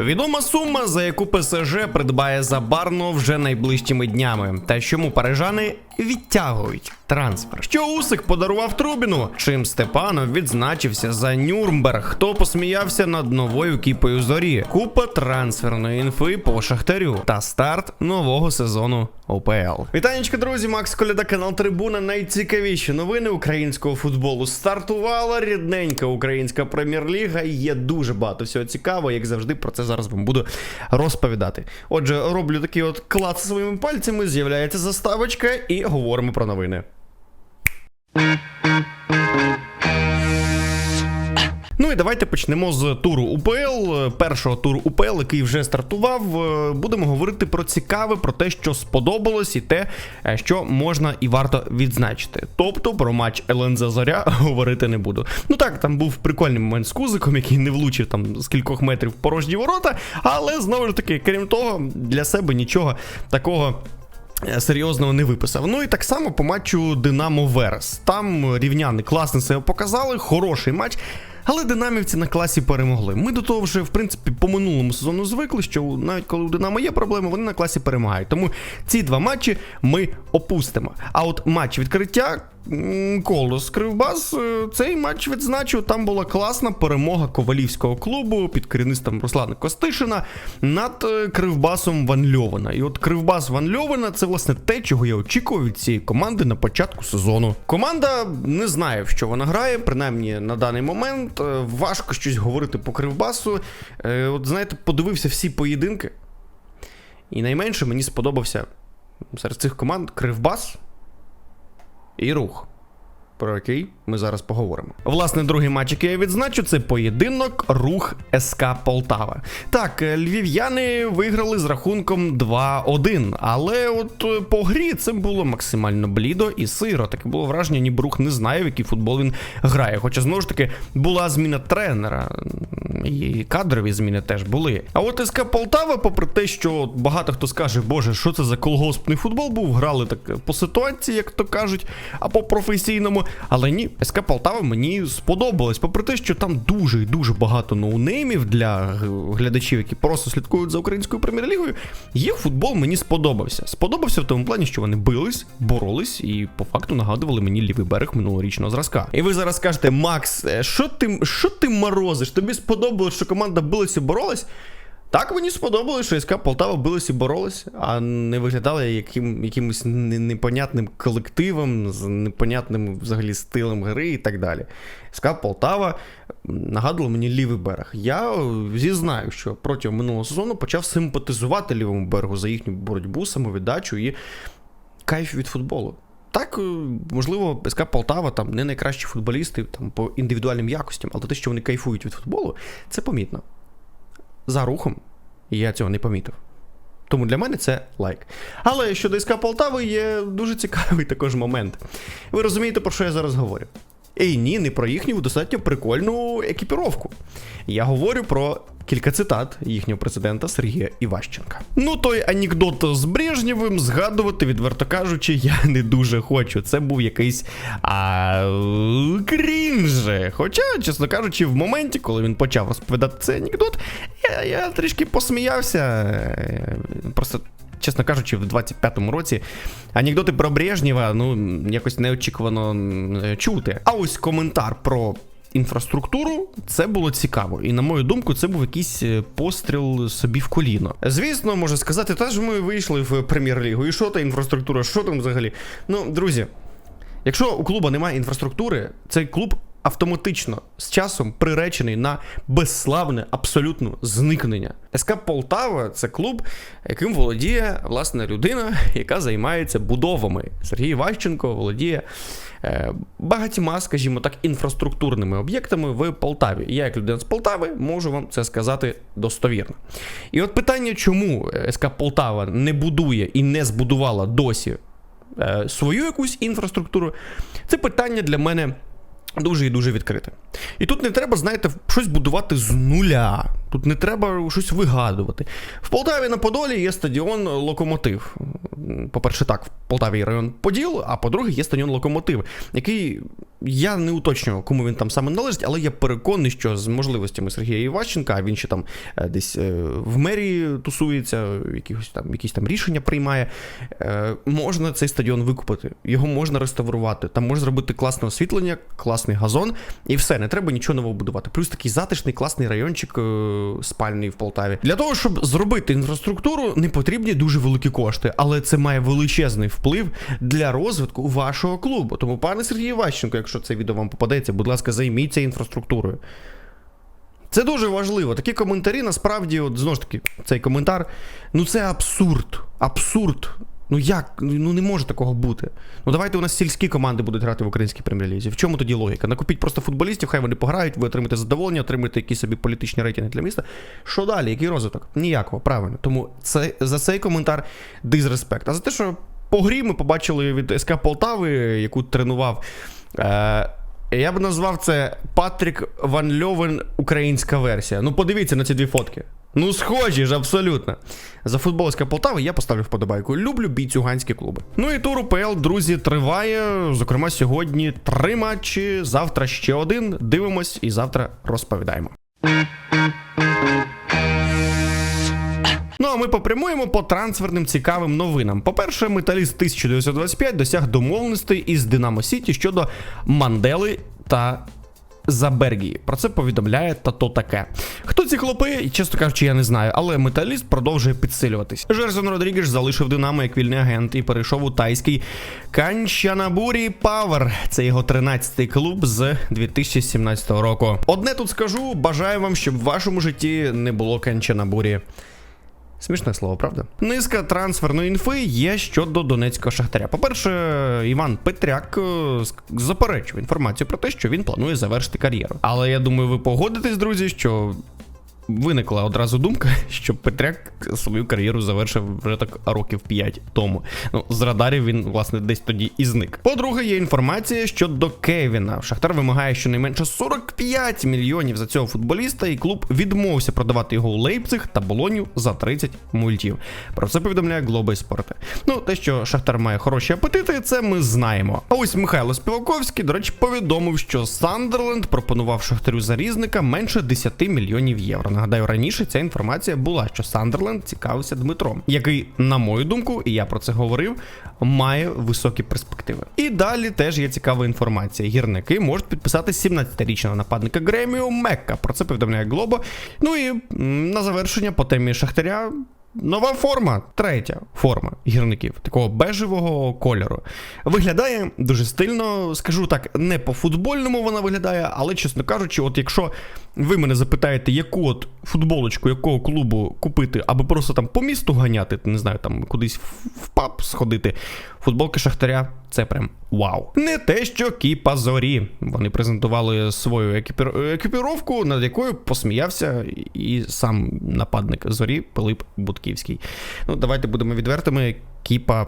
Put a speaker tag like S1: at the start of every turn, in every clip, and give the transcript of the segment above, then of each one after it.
S1: Відома сума, за яку ПСЖ придбає Забарно вже найближчими днями. Та чому парижани відтягують трансфер? Що Усик подарував Трубіну? Чим Степанов відзначився за Нюрнберг? Хто посміявся над новою кіпою зорі? Купа трансферної інфи по шахтарю та старт нового сезону ОПЛ. Вітанечка, друзі, Макс Коляда, канал Трибуна. Найцікавіші новини українського футболу. Стартувала рідненька українська прем'єр-ліга. Є дуже багато всього цікавого, як завжди, про це зараз вам буду розповідати. Отже, роблю такий от клац своїми пальцями, з'являється заставочка, і говоримо про новини. Ну і давайте почнемо з туру УПЛ, першого туру УПЛ, який вже стартував. Будемо говорити про цікаве, про те, що сподобалось, і те, що можна і варто відзначити. Тобто про матч ЛНЗ Зоря говорити не буду. Ну так, там був прикольний момент з кузиком, який не влучив там з кількох метрів порожні ворота, але знову ж таки, крім того, для себе нічого такого. Е, Серйозного не виписав. Ну і так само по матчу Динамо Верес. Там рівняни класно себе показали, хороший матч. Але динамівці на класі перемогли. Ми до того вже, в принципі, по минулому сезону звикли, що навіть коли у Динамо є проблеми, вони на класі перемагають. Тому ці два матчі ми опустимо. А от матч відкриття Колос Кривбас, е, цей матч відзначив. Там була класна перемога ковалівського клубу під керівництвом Руслана Костишина над е, Кривбасом Ван Льовена. І от Кривбас Ван Льовена це власне те, чого я очікував від цієї команди на початку сезону. Команда не знає, в що вона грає, принаймні на даний момент. Е, Важко щось говорити по Кривбасу. От знаєте, подивився всі поєдинки. І найменше мені сподобався серед цих команд Кривбас і рух. Про який ми зараз поговоримо. Власне, другий матч, який я відзначу, це поєдинок рух СК Полтава. Так, е, львів'яни виграли з рахунком 2-1, але от е, по грі це було максимально блідо і сиро. Таке було враження, ніби рух не знає, в який футбол він грає. Хоча знову ж таки була зміна тренера, і кадрові зміни теж були. А от СК Полтава, попри те, що багато хто скаже, боже, що це за колгоспний футбол був, грали так по ситуації, як то кажуть, а по професійному. Але ні, СК Полтава мені сподобалось, попри те, що там дуже і дуже багато ноунеймів для глядачів, які просто слідкують за українською прем'єр-лігою. Їх футбол мені сподобався. Сподобався в тому плані, що вони бились, боролись і по факту нагадували мені лівий берег минулорічного зразка. І ви зараз скажете, Макс, е, що ти, що ти морозиш? Тобі сподобалось, що команда билась і боролась? Так мені сподобалось, що СК Полтава билась і боролась, а не виглядали яким, якимось непонятним колективом, з непонятним взагалі стилем гри і так далі. СК Полтава нагадувала мені лівий берег. Я е, зізнаю, що протягом минулого сезону почав симпатизувати лівому берегу за їхню боротьбу, самовіддачу і кайф від футболу. Так, е, можливо, СК Полтава там не найкращі футболісти там, по індивідуальним якостям, але те, що вони кайфують від футболу, це помітно за рухом, я цього не помітив. Тому для мене це лайк. Але щодо СК Полтави є дуже цікавий також момент. Ви розумієте, про що я зараз говорю? І ні, не про їхню достатньо прикольну екіпіровку. Я говорю про кілька цитат їхнього президента Сергія Іващенка. Ну, той анекдот з Брежнєвим згадувати, відверто кажучи, я не дуже хочу. Це був якийсь а, крінж. Хоча, чесно кажучи, в моменті, коли він почав розповідати цей анекдот, я, я трішки посміявся. Просто. Чесно кажучи, в 25-му році анекдоти про Брежнєва ну якось неочікувано чути. А ось коментар про інфраструктуру це було цікаво. І на мою думку, це був якийсь е, постріл собі в коліно. Звісно, можна сказати, та ж ми вийшли в прем'єр-лігу. І що та інфраструктура? Що там взагалі? Ну, друзі, Якщо у клуба немає інфраструктури, цей клуб автоматично з часом приречений на безславне абсолютно зникнення. СК Полтава це клуб, яким володіє власне людина, яка займається будовами. Сергій Ващенко володіє багатьма, скажімо так, інфраструктурними об'єктами в Полтаві. І я, як людина з Полтави, можу вам це сказати достовірно. І от питання, чому СК Полтава не будує і не збудувала досі е, свою якусь інфраструктуру, це питання для мене дуже і дуже відкрите. І тут не треба, знаєте, щось будувати з нуля. Тут не треба щось вигадувати. В Полтаві на Подолі є стадіон Локомотив. По-перше, так, в Полтаві район Поділ, а по-друге, є стадіон Локомотив, який Я не уточнював, кому він там саме належить, але я переконаний, що з можливостями Сергія Іващенка, а він ще там е, десь е, в мерії тусується, якісь там, якісь там рішення приймає. е, Можна цей стадіон викупити, його можна реставрувати. Там можна зробити класне освітлення, класний газон, і все, не треба нічого нового будувати. Плюс такий затишний, класний райончик спальний в Полтаві. Для того, щоб зробити інфраструктуру, не потрібні дуже великі кошти, але це має величезний вплив для розвитку вашого клубу. Тому, пане Сергію Іващенко, якщо це відео вам попадеться, будь ласка, займіться інфраструктурою. Це дуже важливо. Такі коментарі насправді, от знову ж таки, цей коментар. Ну це абсурд. Абсурд. Ну як? Ну не може такого бути. Ну давайте у нас сільські команди будуть грати в українській прем'єр-лізі. В чому тоді логіка? Накупіть просто футболістів, хай вони пограють, ви отримаєте задоволення, отримаєте якісь собі політичні рейтинги для міста. Що далі? Який розвиток? Ніякого, правильно. Тому це за цей коментар дизреспект. А за те, що по грі ми побачили від СК Полтави, яку тренував. Е- я б назвав це Патрік Ван Льовен українська версія. Ну, подивіться на ці дві фотки. Ну, схожі ж, абсолютно. За футболська Полтави я поставлю вподобайку. Люблю бійцюганські клуби. Ну і тур УПЛ, друзі, триває. Зокрема, сьогодні три матчі, завтра ще один. Дивимось і завтра розповідаємо. Ну а ми попрямуємо по трансферним цікавим новинам. По-перше, металіст 1925 досяг домовленостей із Динамо Сіті щодо Мандели та Забергії. Про це повідомляє Тато таке. Хто ці хлопи, чесно кажучи, я не знаю, але металіст продовжує підсилюватись. Жерсон Родрігеш залишив Динамо як вільний агент і перейшов у тайський Канчанабурі Павер. Це його 13-й клуб з 2017 року. Одне тут скажу: бажаю вам, щоб в вашому житті не було Канчанабурі. Смішне слово, правда? Низка трансферної інфи є щодо донецького шахтаря. По-перше, Іван Петряк е, заперечив інформацію про те, що він планує завершити кар'єру. Але я думаю, ви погодитесь, друзі, що виникла одразу думка, що Петряк свою кар'єру завершив вже так років 5 тому. Ну, з радарів він, власне, десь тоді і зник. По-друге, є інформація щодо Кевіна. Шахтар вимагає щонайменше 45 мільйонів за цього футболіста, і клуб відмовився продавати його у Лейпциг та Болоню за 30 мультів. Про це повідомляє Глобай Спорти. Ну, те, що Шахтар має хороші апетити, це ми знаємо. А ось Михайло Співаковський, до речі, повідомив, що Сандерленд пропонував Шахтарю зарізника менше 10 мільйонів євро. Нагадаю, раніше ця інформація була, що Сандерленд цікавився Дмитром, який, на мою думку, і я про це говорив, має високі перспективи. І далі теж є цікава інформація. Гірники можуть підписати 17-річного нападника Греміо Мекка. Про це повідомляє Глобо. Ну і на завершення по темі Шахтаря. Нова форма, третя форма гірників, такого бежевого кольору. Виглядає дуже стильно, скажу так, не по футбольному вона виглядає, але, чесно кажучи, от якщо ви мене запитаєте, яку от футболочку якого клубу купити, аби просто там по місту ганяти, не знаю, там кудись в паб сходити, футболки Шахтаря це прям вау. Не те, що Кіпа Зорі. Вони презентували свою екіпір... екіпіровку, над якою посміявся і сам нападник Зорі Пилип Будківський. Ну, давайте будемо відвертими. Кіпа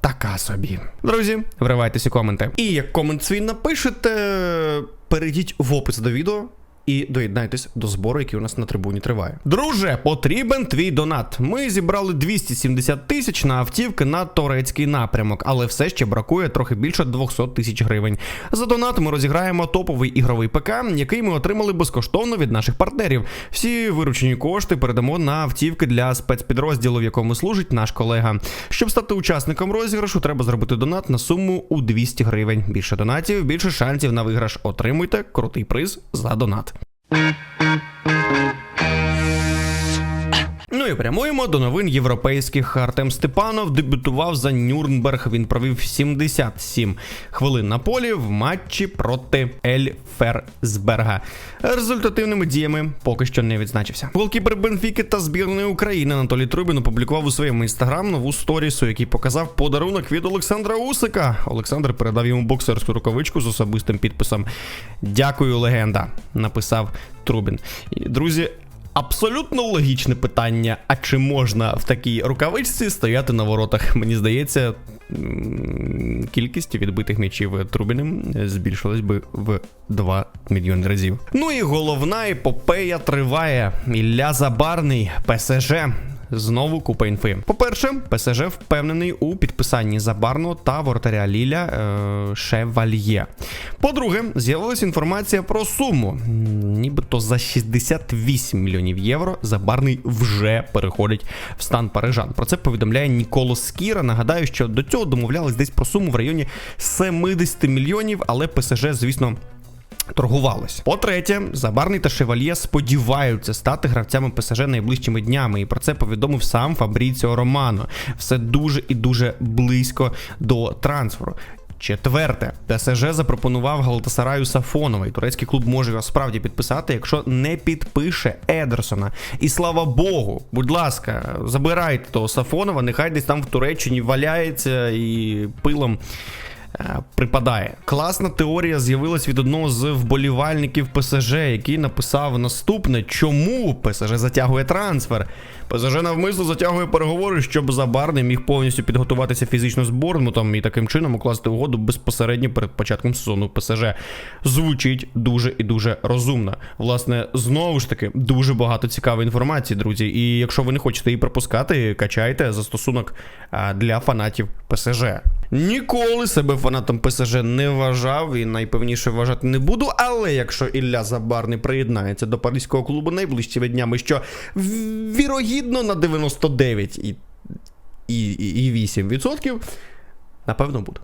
S1: така собі. Друзі, вривайтеся коменти. І як комент свій напишете, перейдіть в опис до відео. І доєднайтесь до збору, який у нас на трибуні триває. Друже, потрібен твій донат. Ми зібрали 270 тисяч на автівки на турецький напрямок, але все ще бракує трохи більше 200 тисяч гривень. За донат ми розіграємо топовий ігровий ПК, який ми отримали безкоштовно від наших партнерів. Всі виручені кошти передамо на автівки для спецпідрозділу, в якому служить наш колега. Щоб стати учасником розіграшу, треба зробити донат на суму у 200 гривень. Більше донатів, більше шансів на виграш. Отримуйте крутий приз за донат. Thank you. Ну і прямуємо до новин європейських. Артем Степанов дебютував за Нюрнберг. Він провів 77 хвилин на полі в матчі проти Ель Ферзберга. Результативними діями поки що не відзначився. Голкіпер Бенфіки та збірної України Анатолій Трубін опублікував у своєму інстаграм нову сторісу, який показав подарунок від Олександра Усика. Олександр передав йому боксерську рукавичку з особистим підписом. Дякую, легенда, написав Трубін. Друзі. Абсолютно логічне питання: а чи можна в такій рукавичці стояти на воротах? Мені здається, кількість відбитих м'ячів Трубіним збільшилась би в 2 мільйони разів. Ну і головна епопея триває. Ілля Забарний, ПСЖ. Знову купа інфи. По-перше, ПСЖ впевнений у підписанні Забарно та воротаря Ліля е, Шевальє. По-друге, з'явилася інформація про суму. Нібито за 68 мільйонів євро Забарний вже переходить в стан парижан. Про це повідомляє Ніколо Скіра. Нагадаю, що до цього домовлялись десь про суму в районі 70 мільйонів, але ПСЖ, звісно. Торгувалось. По-третє, Забарний та Шевальє сподіваються стати гравцями ПСЖ найближчими днями, і про це повідомив сам Фабріціо Романо. Все дуже і дуже близько до трансферу. Четверте, ПСЖ запропонував Галатасараю Сафонова, і турецький клуб може його справді підписати, якщо не підпише Едерсона. І слава Богу, будь ласка, забирайте того Сафонова, нехай десь там в Туреччині валяється і пилом припадає. Класна теорія з'явилась від одного з вболівальників ПСЖ, який написав наступне: чому ПСЖ затягує трансфер? ПСЖ навмисно затягує переговори, щоб Забарний міг повністю підготуватися фізично з Борнмутом і таким чином укласти угоду безпосередньо перед початком сезону ПСЖ. Звучить дуже і дуже розумно. Власне, знову ж таки, дуже багато цікавої інформації, друзі. І якщо ви не хочете її пропускати, качайте застосунок а, для фанатів ПСЖ. Ніколи себе фанатом ПСЖ не вважав і найпевніше вважати не буду. Але якщо Ілля Забарний приєднається до паризького клубу найближчими днями, що вірогідно на 99 і, і, і, і 8%, напевно буде.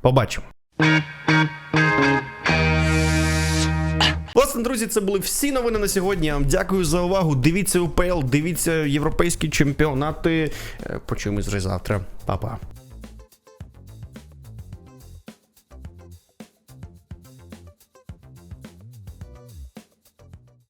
S1: Побачимо. Власне, друзі, це були всі новини на сьогодні. Я вам дякую за увагу. Дивіться УПЛ, дивіться європейські чемпіонати. Е, Почуємось вже завтра. Па-па.